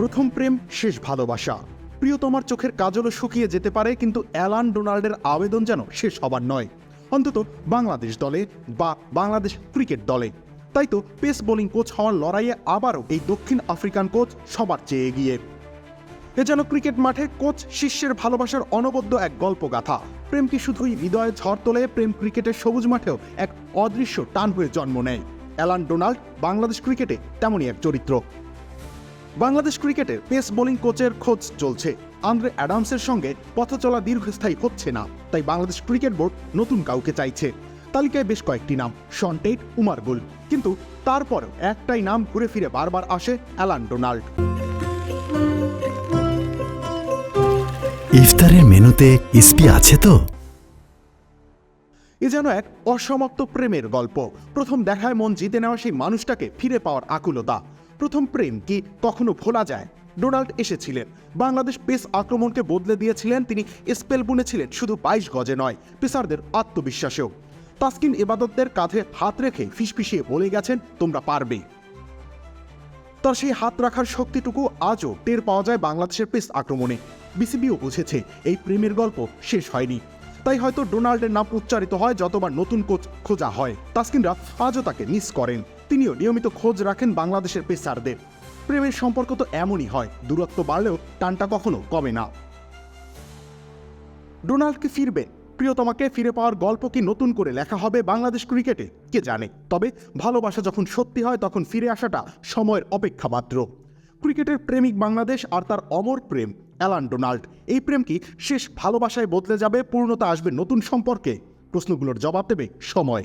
প্রথম প্রেম, শেষ ভালোবাসা। প্রিয়তমার চোখের কাজলও শুকিয়ে যেতে পারে, কিন্তু অ্যালান ডোনাল্ডের আবেদন যেন শেষ হবার নয়। অন্তত বাংলাদেশ দলে বা বাংলাদেশ ক্রিকেট দলে। তাই তো পেস বোলিং কোচ হওয়ার লড়াইয়ে আবারও এই দক্ষিণ আফ্রিকান কোচ সবার চেয়ে এগিয়ে। এ যেন ক্রিকেট মাঠে কোচ শিষ্যের ভালোবাসার অনবদ্য এক গল্পগাথা। প্রেম কি শুধুই হৃদয়ে ঝড় তোলে, প্রেম ক্রিকেটের সবুজ মাঠেও এক অদৃশ্য টান হয়ে জন্ম নেয়। অ্যালান ডোনাল্ড বাংলাদেশ ক্রিকেটে তেমনই এক চরিত্র। বাংলাদেশ ক্রিকেটের পেস বোলিং কোচের খোঁজ চলছে। আন্দ্রে অ্যাডামসের সঙ্গে পথ চলা দীর্ঘস্থায়ী হচ্ছে না তাই বাংলাদেশ ক্রিকেট বোর্ড নতুন কাউকে চাইছে। তালিকায় বেশ কয়েকটি নাম শন্টেট উমার গুল। কিন্তু তারপরেও একটাই নাম ঘুরে ফিরে বারবার আসে অ্যালান ডোনাল্ড। ইফতারের মেনুতে ইসপি আছে তো? এ যেন এক অসমাপ্ত প্রেমের গল্প। প্রথম দেখায় মন জিতে নেওয়া সেই মানুষটাকে ফিরে পাওয়ার আকুলতা। প্রথম প্রেম কি কখনো ভোলা যায়? ডোনাল্ড এসেছিলেন। বাংলাদেশ পেস আক্রমণকে বদলে দিয়েছিলেন তিনি। স্পেল বুনেছিলেন, শুধু বাইশ গজে নয়, পেসারদের আত্মবিশ্বাসেও। তাসকিন এবাদতদের কাঁধে হাত রেখে ফিসফিসিয়ে বলে গেছেন, তোমরা পারবে। তার সেই হাত রাখার শক্তিটুকু আজও টের পাওয়া যায় বাংলাদেশের পেস আক্রমণে। বিসিবিও বুঝেছে, এই প্রেমের গল্প শেষ হয়নি। তাই হয়তো ডোনাল্ডের নাম উচ্চারিত হয় যতবার নতুন কোচ খোঁজা হয়। তাসকিনরা আজও তাকে মিস করেন। তিনিও নিয়মিত খোঁজ রাখেন বাংলাদেশের পেসারদের। প্রেমের সম্পর্ক তো এমনই হয়, দূরত্ব বাড়লেও টানটা কখনো কমে না। ডোনাল্ডকে ফিরবে? প্রিয়তমাকে ফিরে পাওয়ার গল্প কি নতুন করে লেখা হবে বাংলাদেশ ক্রিকেটে? কে জানে? তবে ভালোবাসা যখন সত্যি হয়, তখন ফিরে আসাটা সময়ের অপেক্ষা মাত্র। ক্রিকেটের প্রেমিক বাংলাদেশ আর তার অমর প্রেম, অ্যালান ডোনাল্ড। এই প্রেম কি শেষ ভালোবাসায় বদলে যাবে, পূর্ণতা আসবে নতুন সম্পর্কে? প্রশ্নগুলোর জবাব দেবে সময়।